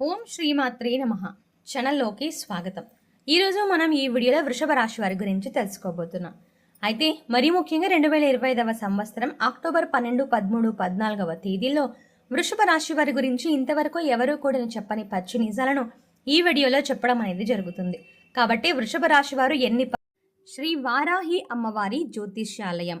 ఓం శ్రీమాత్రే నమ. ఛానల్లోకి స్వాగతం. ఈరోజు మనం ఈ వీడియోలో వృషభ రాశి వారి గురించి తెలుసుకోబోతున్నాం. అయితే మరీ ముఖ్యంగా రెండు వేల ఇరవై ఐదవ సంవత్సరం అక్టోబర్ పన్నెండు పదమూడు పద్నాలుగవ తేదీల్లో వృషభ రాశి వారి గురించి ఇంతవరకు ఎవరూ కూడా చెప్పని పచ్చి నిజాలను ఈ వీడియోలో చెప్పడం అనేది జరుగుతుంది. కాబట్టి వృషభ రాశి వారు ఎన్ని శ్రీ వారాహి అమ్మవారి జ్యోతిష్యాలయం.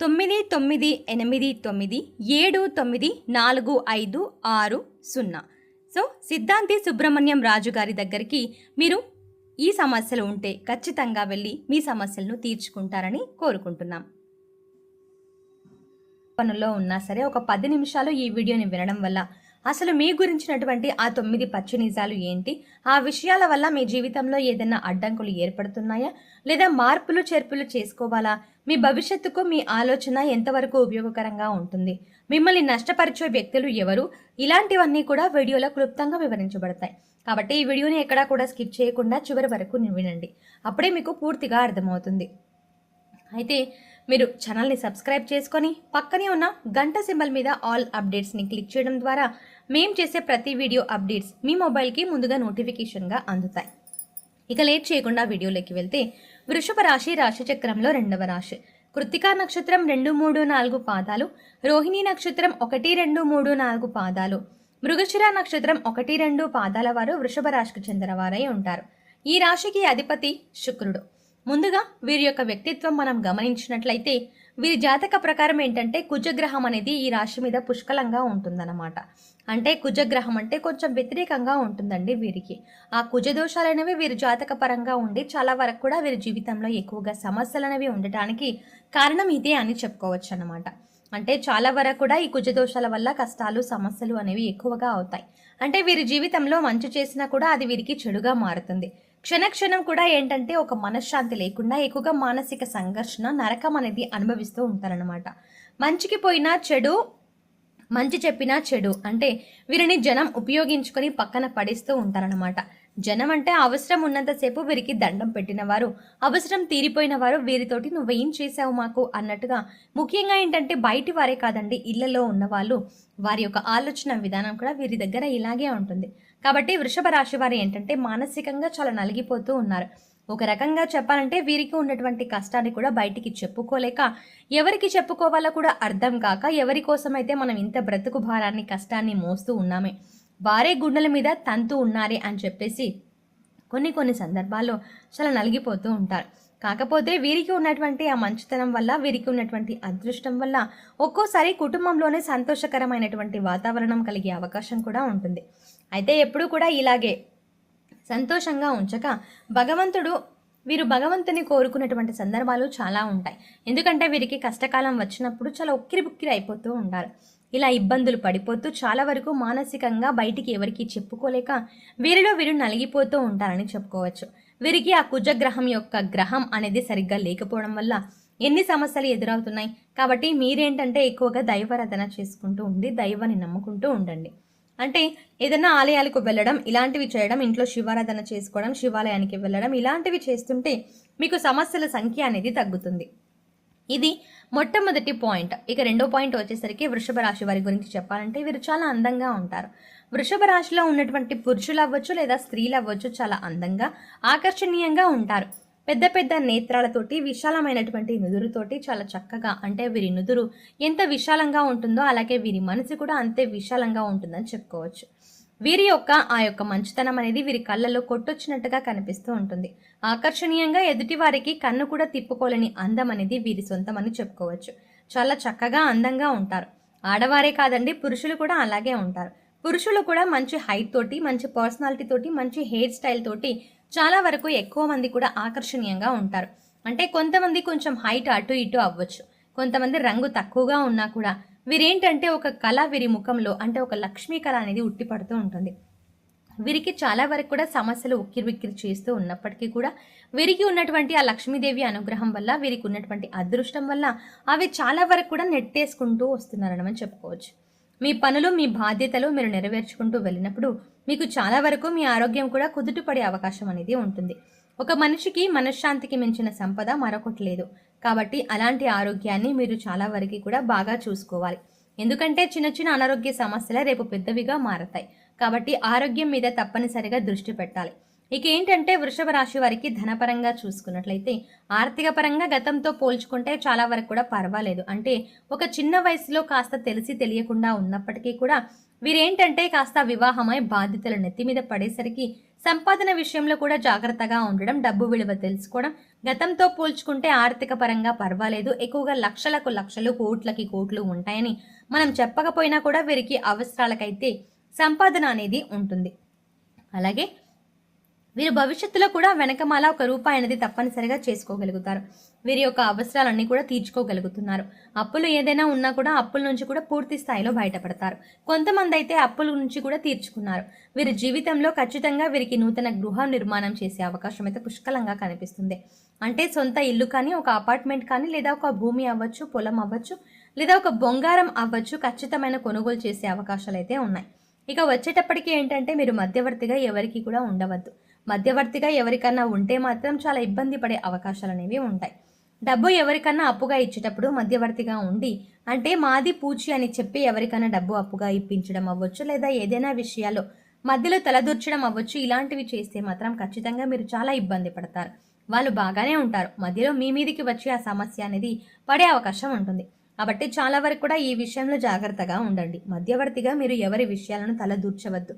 తొమ్మిది తొమ్మిది ఎనిమిది తొమ్మిది ఏడు తొమ్మిది నాలుగు ఐదు ఆరు సున్నా. సో సిద్ధాంతి సుబ్రహ్మణ్యం రాజు గారి దగ్గరికి మీరు ఈ సమస్యలు ఉంటే ఖచ్చితంగా వెళ్ళి మీ సమస్యలను తీర్చుకుంటారని కోరుకుంటున్నాం. పనుల్లో ఉన్నా సరే ఒక పది నిమిషాలు ఈ వీడియోని వినడం వల్ల అసలు మీ గురించినటువంటి ఆ తొమ్మిది పచ్చి నిజాలు ఏంటి? ఆ విషయాల వల్ల మీ జీవితంలో ఏదైనా అడ్డంకులు ఏర్పడుతున్నాయా? లేదా మార్పులు చేర్పులు చేసుకోవాలా? మీ భవిష్యత్తుకు మీ ఆలోచన ఎంతవరకు ఉపయోగకరంగా ఉంటుంది? మిమ్మల్ని నష్టపరిచే వ్యక్తులు ఎవరు? ఇలాంటివన్నీ కూడా వీడియోలో క్లుప్తంగా వివరించబడతాయి. కాబట్టి ఈ వీడియోని ఎక్కడా కూడా స్కిప్ చేయకుండా చివరి వరకు వినండి. అప్పుడే మీకు పూర్తిగా అర్థమవుతుంది. అయితే మీరు ఛానల్ని సబ్స్క్రైబ్ చేసుకొని పక్కనే ఉన్న గంట సింబల్ మీద ఆల్ అప్డేట్స్ని క్లిక్ చేయడం ద్వారా మేము చేసే ప్రతి వీడియో అప్డేట్స్ మీ మొబైల్కి ముందుగా నోటిఫికేషన్గా అందుతాయి. ఇక లేట్ చేయకుండా వీడియోలోకి వెళ్తే వృషభ రాశి రాశిచక్రంలో రెండవ రాశి. కృత్తికా నక్షత్రం రెండు మూడు నాలుగు పాదాలు రోహిణి నక్షత్రం ఒకటి రెండు మూడు నాలుగు పాదాలు మృగశిర నక్షత్రం ఒకటి రెండు పాదాల వారు వృషభ రాశికి చెందిన వారై ఉంటారు. ఈ రాశికి అధిపతి శుక్రుడు. ముందుగా వీరి యొక్క వ్యక్తిత్వం మనం గమనించినట్లయితే వీరి జాతక ప్రకారం ఏంటంటే కుజగ్రహం అనేది ఈ రాశి మీద పుష్కలంగా ఉంటుందన్నమాట. అంటే కుజగ్రహం అంటే కొంచెం వ్యతిరేకంగా ఉంటుందండి వీరికి. ఆ కుజ దోషాలు అనేవి వీరి జాతక పరంగా ఉండి చాలా వరకు కూడా వీరి జీవితంలో ఎక్కువగా సమస్యలు అనేవి ఉండటానికి కారణం ఇదే అని చెప్పుకోవచ్చు అనమాట అంటే చాలా వరకు కూడా ఈ కుజ దోషాల వల్ల కష్టాలు సమస్యలు అనేవి ఎక్కువగా అవుతాయి. అంటే వీరి జీవితంలో మంచి చేసినా కూడా అది వీరికి చెడుగా మారుతుంది. క్షణక్షణం కూడా ఏంటంటే ఒక మనశ్శాంతి లేకుండా ఎక్కువగా మానసిక సంఘర్షణ నరకం అనేది అనుభవిస్తూ ఉంటారనమాట మంచికి పోయినా చెడు మంచి చెప్పినా చెడు. అంటే వీరిని జనం ఉపయోగించుకొని పక్కన పడేస్తూ ఉంటారనమాట జనం అంటే అవసరం ఉన్నంతసేపు వీరికి దండం పెట్టిన వారు అవసరం తీరిపోయిన వారు వీరితోటి నువ్వేం చేసావు మాకు? అన్నట్టుగా ముఖ్యంగా ఏంటంటే బయటి వారే కాదండి ఇళ్ళలో ఉన్నవాళ్ళు. వారి యొక్క ఆలోచన విధానం కూడా వీరి దగ్గర ఇలాగే ఉంటుంది. కాబట్టి వృషభ రాశి వారు ఏంటంటే మానసికంగా చాలా నలిగిపోతూ ఉన్నారు. ఒక రకంగా చెప్పాలంటే వీరికి ఉన్నటువంటి కష్టాన్ని కూడా బయటికి చెప్పుకోలేక ఎవరికి చెప్పుకోవాలో కూడా అర్థం కాక ఎవరి కోసమైతే మనం ఇంత బ్రతుకు భారాన్ని కష్టాన్ని మోస్తూ ఉన్నామే వారే గుండెల మీద తంతు ఉన్నారే అని చెప్పేసి కొన్ని కొన్ని సందర్భాల్లో చాలా నలిగిపోతూ ఉంటారు. కాకపోతే వీరికి ఉన్నటువంటి ఆ మంచితనం వల్ల వీరికి ఉన్నటువంటి అదృష్టం వల్ల ఒక్కోసారి కుటుంబంలోనే సంతోషకరమైనటువంటి వాతావరణం కలిగే అవకాశం కూడా ఉంటుంది. అయితే ఎప్పుడూ కూడా ఇలాగే సంతోషంగా ఉంచక భగవంతుడు వీరు భగవంతుని కోరుకున్నటువంటి సందర్భాలు చాలా ఉంటాయి. ఎందుకంటే వీరికి కష్టకాలం వచ్చినప్పుడు చాలా ఉక్కిరి బుక్కిరి అయిపోతూ ఉంటారు ఇలా ఇబ్బందులు పడిపోతూ చాలా వరకు మానసికంగా బయటికి ఎవరికి చెప్పుకోలేక వీరిలో వీరు నలిగిపోతూ ఉంటారని చెప్పుకోవచ్చు. వీరికి ఆ కుజగ్రహం యొక్క గ్రహం అనేది సరిగ్గా లేకపోవడం వల్ల ఎన్ని సమస్యలు ఎదురవుతున్నాయి? కాబట్టి మీరేంటంటే ఎక్కువగా దైవారాధన చేసుకుంటూ ఉండి దైవాన్ని నమ్ముకుంటూ ఉండండి. అంటే ఏదైనా ఆలయాలకు వెళ్ళడం ఇలాంటివి చేయడం ఇంట్లో శివారాధన చేసుకోవడం శివాలయానికి వెళ్ళడం ఇలాంటివి చేస్తుంటే మీకు సమస్యల సంఖ్య అనేది తగ్గుతుంది. ఇది మొట్టమొదటి పాయింట్. ఇక రెండో పాయింట్ వచ్చేసరికి వృషభ రాశి వారి గురించి చెప్పాలంటే వీరు చాలా అందంగా ఉంటారు. వృషభ రాశిలో ఉన్నటువంటి పురుషులు అవ్వచ్చు లేదా స్త్రీలు అవ్వచ్చు చాలా అందంగా ఆకర్షణీయంగా ఉంటారు. పెద్ద పెద్ద నేత్రాలతోటి విశాలమైనటువంటి నుదురుతోటి చాలా చక్కగా అంటే వీరి నుదురు ఎంత విశాలంగా ఉంటుందో అలాగే వీరి మనసు కూడా అంతే విశాలంగా ఉంటుందని చెప్పుకోవచ్చు. వీరి యొక్క ఆ యొక్క మంచితనం అనేది వీరి కళ్ళలో కొట్టొచ్చినట్టుగా కనిపిస్తూ ఉంటుంది. ఆకర్షణీయంగా ఎదుటి వారికి కన్ను కూడా తిప్పుకోలేని అందం అనేది వీరి సొంతం అని చెప్పుకోవచ్చు. చాలా చక్కగా అందంగా ఉంటారు. ఆడవారే కాదండి పురుషులు కూడా అలాగే ఉంటారు. పురుషులు కూడా మంచి హైట్ తోటి మంచి పర్సనాలిటీ తోటి మంచి హెయిర్ స్టైల్ తోటి చాలా వరకు ఎక్కువ మంది కూడా ఆకర్షణీయంగా ఉంటారు. అంటే కొంతమంది కొంచెం హైట్ అటు ఇటు అవ్వచ్చు. కొంతమంది రంగు తక్కువగా ఉన్నా కూడా వీరేంటంటే ఒక కళ వీరి ముఖంలో అంటే ఒక లక్ష్మీ కళ అనేది ఉట్టిపడుతూ ఉంటుంది. వీరికి చాలా వరకు కూడా సమస్యలు ఉక్కిరిబిక్కిరి చేస్తూ ఉన్నప్పటికీ కూడా వీరికి ఉన్నటువంటి ఆ లక్ష్మీదేవి అనుగ్రహం వల్ల వీరికి ఉన్నటువంటి అదృష్టం వల్ల అవి చాలా వరకు కూడా నెట్టేసుకుంటూ వస్తున్నారని చెప్పుకోవచ్చు. మీ పనులు మీ బాధ్యతలు మీరు నెరవేర్చుకుంటూ వెళ్ళినప్పుడు మీకు చాలా వరకు మీ ఆరోగ్యం కూడా కుదుటపడే అవకాశం అనేది ఉంటుంది. ఒక మనిషికి మనశ్శాంతికి మించిన సంపద మరొకటి లేదు. కాబట్టి అలాంటి ఆరోగ్యాన్ని మీరు చాలా వరకు కూడా బాగా చూసుకోవాలి. ఎందుకంటే చిన్న చిన్న అనారోగ్య సమస్యలే రేపు పెద్దవిగా మారతాయి. కాబట్టి ఆరోగ్యం మీద తప్పనిసరిగా దృష్టి పెట్టాలి. ఇక ఏంటంటే వృషభ రాశి వారికి ధనపరంగా చూసుకున్నట్లయితే ఆర్థిక పరంగా గతంతో పోల్చుకుంటే చాలా వరకు కూడా పర్వాలేదు. అంటే ఒక చిన్న వయసులో కాస్త తెలిసి తెలియకుండా ఉన్నప్పటికీ కూడా వీరేంటంటే కాస్త వివాహమై బాధ్యతలు నెత్తి మీద పడేసరికి సంపాదన విషయంలో కూడా జాగ్రత్తగా ఉండడం డబ్బు విలువ తెలుసుకోవడం గతంతో పోల్చుకుంటే ఆర్థిక పరంగా పర్వాలేదు. ఎక్కువగా లక్షలకు లక్షలు కోట్లకి కోట్లు ఉంటాయని మనం చెప్పకపోయినా కూడా వీరికి అవసరాలకైతే సంపాదన అనేది ఉంటుంది. అలాగే వీరు భవిష్యత్తులో కూడా వెనకమాల ఒక రూపాయి అనేది తప్పనిసరిగా చేసుకోగలుగుతారు. వీరి యొక్క అవసరాలన్నీ కూడా తీర్చుకోగలుగుతున్నారు. అప్పులు ఏదైనా ఉన్నా కూడా అప్పుల నుంచి కూడా పూర్తి స్థాయిలో బయటపడతారు. కొంతమంది అయితే అప్పుల నుంచి కూడా తీర్చుకున్నారు. వీరి జీవితంలో ఖచ్చితంగా వీరికి నూతన గృహ నిర్మాణం చేసే అవకాశం అయితే పుష్కలంగా కనిపిస్తుంది. అంటే సొంత ఇల్లు కానీ ఒక అపార్ట్మెంట్ కానీ లేదా ఒక భూమి అవ్వచ్చు పొలం అవ్వచ్చు లేదా ఒక బొంగారం అవ్వచ్చు ఖచ్చితమైన కొనుగోలు చేసే అవకాశాలు అయితే ఉన్నాయి. ఇక వచ్చేటప్పటికి ఏంటంటే మీరు మధ్యవర్తిగా ఎవరికి కూడా ఉండవద్దు. మధ్యవర్తిగా ఎవరికన్నా ఉంటే మాత్రం చాలా ఇబ్బంది పడే అవకాశాలు అనేవి ఉంటాయి. డబ్బు ఎవరికన్నా అప్పుగా ఇచ్చేటప్పుడు మధ్యవర్తిగా ఉండి అంటే మాది పూచి అని చెప్పి ఎవరికైనా డబ్బు అప్పుగా ఇప్పించడం అవ్వచ్చు లేదా ఏదైనా విషయాల్లో మధ్యలో తలదూర్చడం అవ్వచ్చు ఇలాంటివి చేస్తే మాత్రం ఖచ్చితంగా మీరు చాలా ఇబ్బంది పడతారు. వాళ్ళు బాగానే ఉంటారు. మధ్యలో మీ మీదికి వచ్చి ఆ సమస్య అనేది పడే అవకాశం ఉంటుంది. కాబట్టి చాలా వరకు కూడా ఈ విషయంలో జాగ్రత్తగా ఉండండి. మధ్యవర్తిగా మీరు ఎవరి విషయాలను తలదూర్చవద్దు.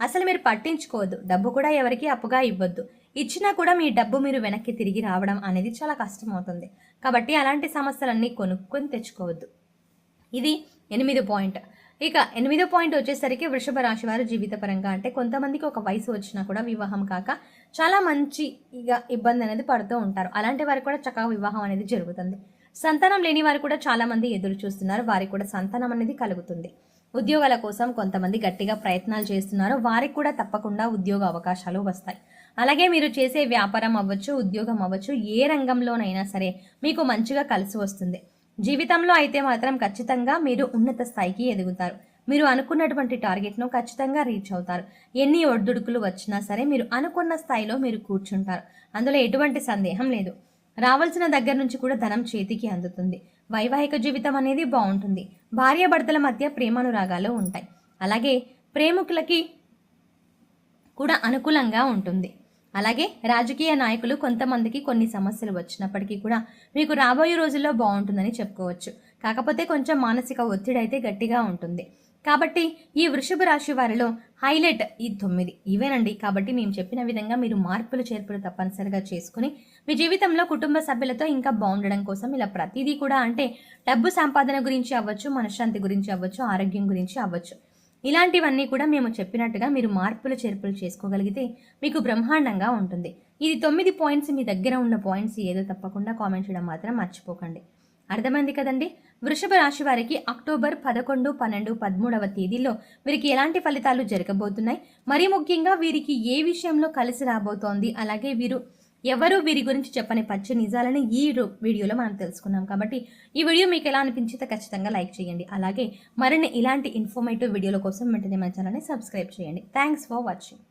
అసలు మీరు పట్టించుకోవద్దు. డబ్బు కూడా ఎవరికి అప్పుగా ఇవ్వద్దు. ఇచ్చినా కూడా మీ డబ్బు మీరు వెనక్కి తిరిగి రావడం అనేది చాలా కష్టమవుతుంది. కాబట్టి అలాంటి సమస్యలన్నీ కొనుక్కొని తెచ్చుకోవద్దు. ఇది ఎనిమిది పాయింట్. ఇక ఎనిమిదో పాయింట్ వచ్చేసరికి వృషభ రాశి వారు జీవితపరంగా అంటే కొంతమందికి ఒక వయసు వచ్చినా కూడా వివాహం కాక చాలా మంచి ఇక ఇబ్బంది అనేది పడుతూ ఉంటారు. అలాంటి వారికి కూడా చక్కగా వివాహం అనేది జరుగుతుంది. సంతానం లేని వారు కూడా చాలామంది ఎదురు చూస్తున్నారు. వారికి కూడా సంతానం అనేది కలుగుతుంది. ఉద్యోగాల కోసం కొంతమంది గట్టిగా ప్రయత్నాలు చేస్తున్నారు. వారికి కూడా తప్పకుండా ఉద్యోగ అవకాశాలు వస్తాయి. అలాగే మీరు చేసే వ్యాపారం అవ్వచ్చు ఉద్యోగం అవ్వచ్చు ఏ రంగంలోనైనా సరే మీకు మంచిగా కలిసి వస్తుంది. జీవితంలో అయితే మాత్రం ఖచ్చితంగా మీరు ఉన్నత స్థాయికి ఎదుగుతారు. మీరు అనుకున్నటువంటి టార్గెట్ను ఖచ్చితంగా రీచ్ అవుతారు. ఎన్ని ఒడిదుడుకులు వచ్చినా సరే మీరు అనుకున్న స్థాయిలో మీరు కూర్చుంటారు. అందులో ఎటువంటి సందేహం లేదు. రావాల్సిన దగ్గర నుంచి కూడా ధనం చేతికి అందుతుంది. వైవాహిక జీవితం అనేది బాగుంటుంది. భార్యాభర్తల మధ్య ప్రేమానురాగాలు ఉంటాయి. అలాగే ప్రేమికులకి కూడా అనుకూలంగా ఉంటుంది. అలాగే రాజకీయ నాయకులు కొంతమందికి కొన్ని సమస్యలు వచ్చినప్పటికీ కూడా మీకు రాబోయే రోజుల్లో బాగుంటుందని చెప్పుకోవచ్చు. కాకపోతే కొంచెం మానసిక ఒత్తిడి అయితే గట్టిగా ఉంటుంది. కాబట్టి ఈ వృషభ రాశి వారిలో హైలైట్ ఈ తొమ్మిది. ఇవేనండి. కాబట్టి మేము చెప్పిన విధంగా మీరు మార్పులు చేర్పులు తప్పనిసరిగా చేసుకుని మీ జీవితంలో కుటుంబ సభ్యులతో ఇంకా బాగుండడం కోసం ఇలా ప్రతిదీ కూడా అంటే డబ్బు సంపాదన గురించి అవ్వచ్చు మనశ్శాంతి గురించి అవ్వచ్చు ఆరోగ్యం గురించి అవ్వచ్చు. ఇలాంటివన్నీ కూడా మేము చెప్పినట్టుగా మీరు మార్పులు చేర్పులు చేసుకోగలిగితే మీకు బ్రహ్మాండంగా ఉంటుంది. ఇది తొమ్మిది పాయింట్స్ మీ దగ్గర ఉన్న పాయింట్స్ ఏదో తప్పకుండా కామెంట్ చేయడం మాత్రం మర్చిపోకండి. అర్థమైంది కదండి? వృషభ రాశి వారికి అక్టోబర్ పదకొండు పన్నెండు పదమూడవ తేదీలో వీరికి ఎలాంటి ఫలితాలు జరగబోతున్నాయి? మరీ ముఖ్యంగా వీరికి ఏ విషయంలో కలిసి రాబోతోంది? అలాగే వీరు ఎవరు? వీరి గురించి చెప్పని పచ్చి నిజాలని ఈ వీడియోలో మనం తెలుసుకున్నాం కాబట్టి ఈ వీడియో మీకు ఎలా అనిపించితే ఖచ్చితంగా లైక్ చేయండి. అలాగే మరిన్ని ఇలాంటి ఇన్ఫర్మేటివ్ వీడియోల కోసం వెంటనే మన ఛానల్ని సబ్స్క్రైబ్ చేయండి. Thanks for watching